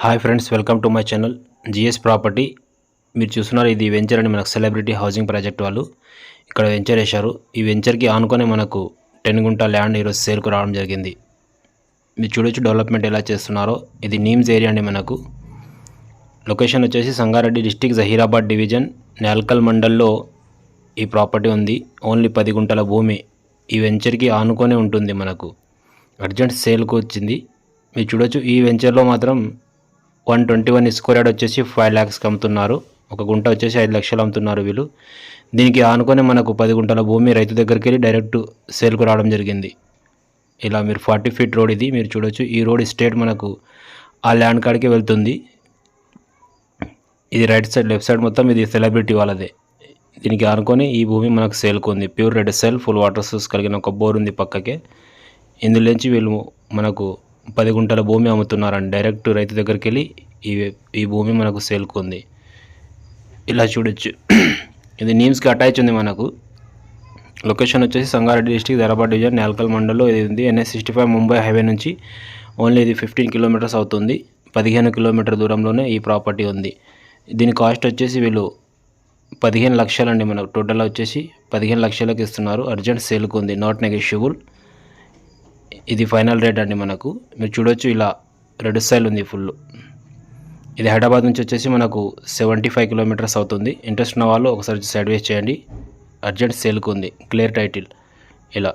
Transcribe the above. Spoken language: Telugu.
Hi friends welcome to my channel GS property. మీరు చూస్తున్నారు ఇది వెంచర్ అని మనకు సెలబ్రిటీ హౌసింగ్ ప్రాజెక్ట్ వాళ్ళు ఇక్కడ వెంచర్ వేశారు ఈ వెంచర్కి ఆనుకొని మనకు టెన్ గుంట ల్యాండ్ ఈరోజు సేల్కు రావడం జరిగింది. మీరు చూడొచ్చు డెవలప్మెంట్ ఎలా చేస్తున్నారో. ఇది నీమ్స్ ఏరియా అండి మనకు. లొకేషన్ వచ్చేసి సంగారెడ్డి డిస్టిక్ జహీరాబాద్ డివిజన్ నేల్కల్ మండల్లో ఈ ప్రాపర్టీ ఉంది. ఓన్లీ పది గుంటల భూమి ఈ వెంచర్కి ఆనుకొనే ఉంటుంది మనకు. అర్జెంట్ సేల్కు వచ్చింది. మీరు చూడొచ్చు ఈ వెంచర్లో మాత్రం one twenty one square yard వచ్చేసి ఫైవ్ ల్యాక్స్కి అమ్ముతున్నారు. ఒక గుంట వచ్చేసి ఐదు లక్షలు అమ్ముతున్నారు వీళ్ళు. దీనికి ఆనుకొని మనకు పది గుంటల భూమి రైతు దగ్గరికి వెళ్ళి డైరెక్ట్ సేల్కు రావడం జరిగింది. ఇలా మీరు ఫార్టీ ఫీట్ రోడ్ ఇది మీరు చూడొచ్చు. ఈ రోడ్ స్టేట్ మనకు ఆ ల్యాండ్ కాడికి వెళ్తుంది. ఇది రైట్ సైడ్ లెఫ్ట్ సైడ్ మొత్తం ఇది సెలబ్రిటీ వాళ్ళదే. దీనికి ఆనుకొని ఈ భూమి మనకు సేల్కు ఉంది pure red soil full water source కలిగిన ఒక బోర్ ఉంది పక్కకే. ఇందులోంచి వీళ్ళు మనకు పది గుంటల భూమి అమ్ముతున్నారండి డైరెక్ట్ రైతు దగ్గరికి వెళ్ళి ఈ ఈ భూమి మనకు సేల్కుంది. ఇలా చూడొచ్చు. ఇది నీమ్స్కి అటాచ్ ఉంది మనకు. లొకేషన్ వచ్చేసి సంగారెడ్డి డిస్టిక్ ధరాబాద్ డివిజన్ నేల్కల్ మండల్లో ఇది ఉంది. NH sixty five Mumbai highway నుంచి ఓన్లీ ఇది ఫిఫ్టీన్ కిలోమీటర్స్ అవుతుంది. పదిహేను కిలోమీటర్ దూరంలోనే ఈ ప్రాపర్టీ ఉంది. దీని కాస్ట్ వచ్చేసి వీళ్ళు పదిహేను లక్షలండి మనకు. టోటల్ వచ్చేసి పదిహేను లక్షలకు ఇస్తున్నారు. అర్జెంట్ సేల్కు ఉంది నాట్ నెగోషియబుల్. ఇది ఫైనల్ రేట్ అండి మనకు. మీరు చూడొచ్చు ఇలా రెడ్ స్టైల్ ఉంది ఫుల్. ఇది హైదరాబాద్ నుంచి వచ్చేసి మనకు సెవెంటీ ఫైవ్ కిలోమీటర్స్ అవుతుంది. ఇంట్రెస్ట్ ఉన్న వాళ్ళు ఒకసారి సైడ్ వేస్ చేయండి. అర్జెంట్ సేల్కు ఉంది. Clear title. ఇలా.